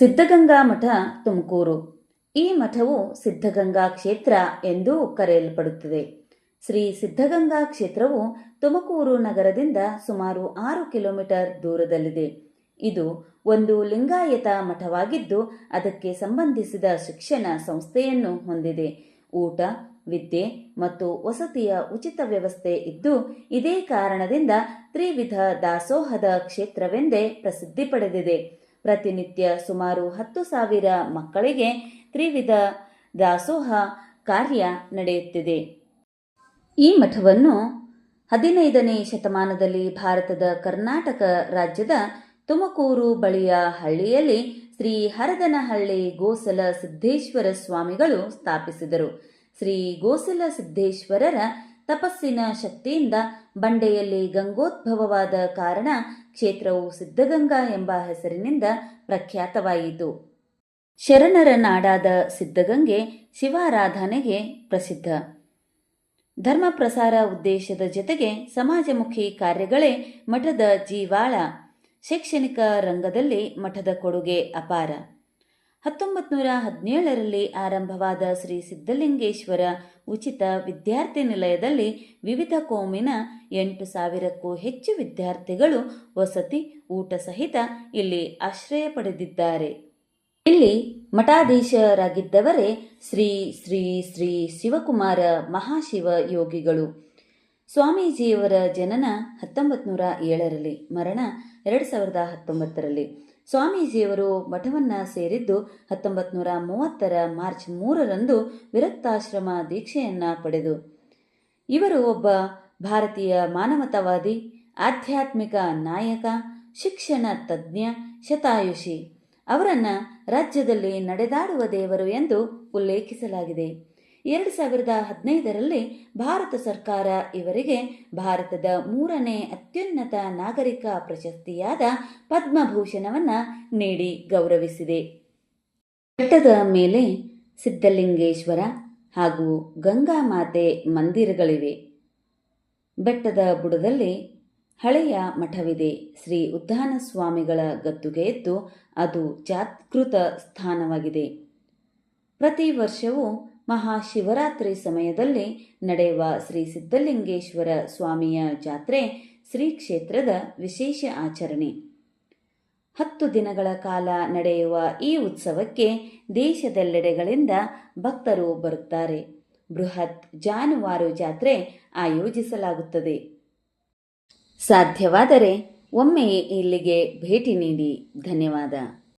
ಸಿದ್ಧಗಂಗಾ ಮಠ ತುಮಕೂರು. ಈ ಮಠವು ಸಿದ್ಧಗಂಗಾ ಕ್ಷೇತ್ರ ಎಂದು ಕರೆಯಲ್ಪಡುತ್ತದೆ. ಶ್ರೀ ಸಿದ್ಧಗಂಗಾ ಕ್ಷೇತ್ರವು ತುಮಕೂರು ನಗರದಿಂದ ಸುಮಾರು ಆರು ಕಿಲೋಮೀಟರ್ ದೂರದಲ್ಲಿದೆ. ಇದು ಒಂದು ಲಿಂಗಾಯತ ಮಠವಾಗಿದ್ದು, ಅದಕ್ಕೆ ಸಂಬಂಧಿಸಿದ ಶಿಕ್ಷಣ ಸಂಸ್ಥೆಯನ್ನು ಹೊಂದಿದೆ. ಊಟ, ವಿದ್ಯೆ ಮತ್ತು ವಸತಿಯ ಉಚಿತ ವ್ಯವಸ್ಥೆ ಇದ್ದು, ಇದೇ ಕಾರಣದಿಂದ ತ್ರಿವಿಧ ದಾಸೋಹದ ಕ್ಷೇತ್ರವೆಂದೇ ಪ್ರಸಿದ್ಧಿ ಪಡೆದಿದೆ. ಪ್ರತಿನಿತ್ಯ ಸುಮಾರು ಹತ್ತು ಸಾವಿರ ಮಕ್ಕಳಿಗೆ ತ್ರಿವಿಧ ದಾಸೋಹ ಕಾರ್ಯ ನಡೆಯುತ್ತಿದೆ. ಈ ಮಠವನ್ನು ಹದಿನೈದನೇ ಶತಮಾನದಲ್ಲಿ ಭಾರತದ ಕರ್ನಾಟಕ ರಾಜ್ಯದ ತುಮಕೂರು ಬಳಿಯ ಹಳ್ಳಿಯಲ್ಲಿ ಶ್ರೀ ಹರದನಹಳ್ಳಿ ಗೋಸಲ ಸಿದ್ದೇಶ್ವರ ಸ್ವಾಮಿಗಳು ಸ್ಥಾಪಿಸಿದರು. ಶ್ರೀ ಗೋಸಲ ಸಿದ್ದೇಶ್ವರರ ತಪಸ್ಸಿನ ಶಕ್ತಿಯಿಂದ ಬಂಡೆಯಲ್ಲಿ ಗಂಗೋದ್ಭವವಾದ ಕಾರಣ ಕ್ಷೇತ್ರವು ಸಿದ್ಧಗಂಗಾ ಎಂಬ ಹೆಸರಿನಿಂದ ಪ್ರಖ್ಯಾತವಾಯಿತು. ಶರಣರ ನಾಡಾದ ಸಿದ್ಧಗಂಗೆ ಶಿವಾರಾಧನೆಗೆ ಪ್ರಸಿದ್ಧ. ಧರ್ಮ ಪ್ರಸಾರ ಉದ್ದೇಶದ ಜೊತೆಗೆ ಸಮಾಜಮುಖಿ ಕಾರ್ಯಗಳೇ ಮಠದ ಜೀವಾಳ. ಶೈಕ್ಷಣಿಕ ರಂಗದಲ್ಲಿ ಮಠದ ಕೊಡುಗೆ ಅಪಾರ. ಹತ್ತೊಂಬತ್ತು ನೂರ ಹದಿನೇಳರಲ್ಲಿ ಆರಂಭವಾದ ಶ್ರೀ ಸಿದ್ಧಲಿಂಗೇಶ್ವರ ಉಚಿತ ವಿದ್ಯಾರ್ಥಿ ನಿಲಯದಲ್ಲಿ ವಿವಿಧ ಕೋಮಿನ ಎಂಟು ಸಾವಿರಕ್ಕೂ ಹೆಚ್ಚು ವಿದ್ಯಾರ್ಥಿಗಳು ವಸತಿ, ಊಟ ಸಹಿತ ಇಲ್ಲಿ ಆಶ್ರಯ ಪಡೆದಿದ್ದಾರೆ. ಇಲ್ಲಿ ಮಠಾಧೀಶರಾಗಿದ್ದವರೇ ಶ್ರೀ ಶ್ರೀ ಶ್ರೀ ಶಿವಕುಮಾರ ಮಹಾಶಿವ ಯೋಗಿಗಳು. ಸ್ವಾಮೀಜಿಯವರ ಜನನ ಹತ್ತೊಂಬತ್ತು ನೂರ ಏಳರಲ್ಲಿ, ಮರಣ ಎರಡು ಸಾವಿರದ ಹತ್ತೊಂಬತ್ತರಲ್ಲಿ. ಸ್ವಾಮೀಜಿಯವರು ಮಠವನ್ನು ಸೇರಿದ್ದು ಹತ್ತೊಂಬತ್ತು ನೂರ ಮೂವತ್ತರ ಮಾರ್ಚ್ ಮೂರರಂದು ವಿರಕ್ತಾಶ್ರಮ ದೀಕ್ಷೆಯನ್ನು ಪಡೆದು. ಇವರು ಒಬ್ಬ ಭಾರತೀಯ ಮಾನವತಾವಾದಿ, ಆಧ್ಯಾತ್ಮಿಕ ನಾಯಕ, ಶಿಕ್ಷಣ ತಜ್ಞ, ಶತಾಯುಷಿ. ಅವರನ್ನು ರಾಜ್ಯದಲ್ಲಿ ನಡೆದಾಡುವ ದೇವರು ಎಂದು ಉಲ್ಲೇಖಿಸಲಾಗಿದೆ. ಎರಡು ಸಾವಿರದ ಹದಿನೈದರಲ್ಲಿ ಭಾರತ ಸರ್ಕಾರ ಇವರಿಗೆ ಭಾರತದ ಮೂರನೇ ಅತ್ಯುನ್ನತ ನಾಗರಿಕ ಪ್ರಶಸ್ತಿಯಾದ ಪದ್ಮಭೂಷಣವನ್ನು ನೀಡಿ ಗೌರವಿಸಿದೆ. ಬೆಟ್ಟದ ಮೇಲೆ ಸಿದ್ಧಲಿಂಗೇಶ್ವರ ಹಾಗೂ ಗಂಗಾಮಾತೆ ಮಂದಿರಗಳಿವೆ. ಬೆಟ್ಟದ ಬುಡದಲ್ಲಿ ಹಳೆಯ ಮಠವಿದೆ. ಶ್ರೀ ಉದ್ದಾನ ಸ್ವಾಮಿಗಳ ಗದ್ದುಗೆಯದ್ದು ಅದು ಜಾಗೃತ ಸ್ಥಾನವಾಗಿದೆ. ಪ್ರತಿ ವರ್ಷವೂ ಮಹಾಶಿವರಾತ್ರಿ ಸಮಯದಲ್ಲಿ ನಡೆಯುವ ಶ್ರೀ ಸಿದ್ಧಲಿಂಗೇಶ್ವರ ಸ್ವಾಮಿಯ ಜಾತ್ರೆ ಶ್ರೀ ಕ್ಷೇತ್ರದ ವಿಶೇಷ ಆಚರಣೆ. ಹತ್ತು ದಿನಗಳ ಕಾಲ ನಡೆಯುವ ಈ ಉತ್ಸವಕ್ಕೆ ದೇಶದೆಲ್ಲೆಡೆಗಳಿಂದ ಭಕ್ತರು ಬರುತ್ತಾರೆ. ಬೃಹತ್ ಜಾನುವಾರು ಜಾತ್ರೆ ಆಯೋಜಿಸಲಾಗುತ್ತದೆ. ಸಾಧ್ಯವಾದರೆ ಒಮ್ಮೆ ಇಲ್ಲಿಗೆ ಭೇಟಿ ನೀಡಿ. ಧನ್ಯವಾದ.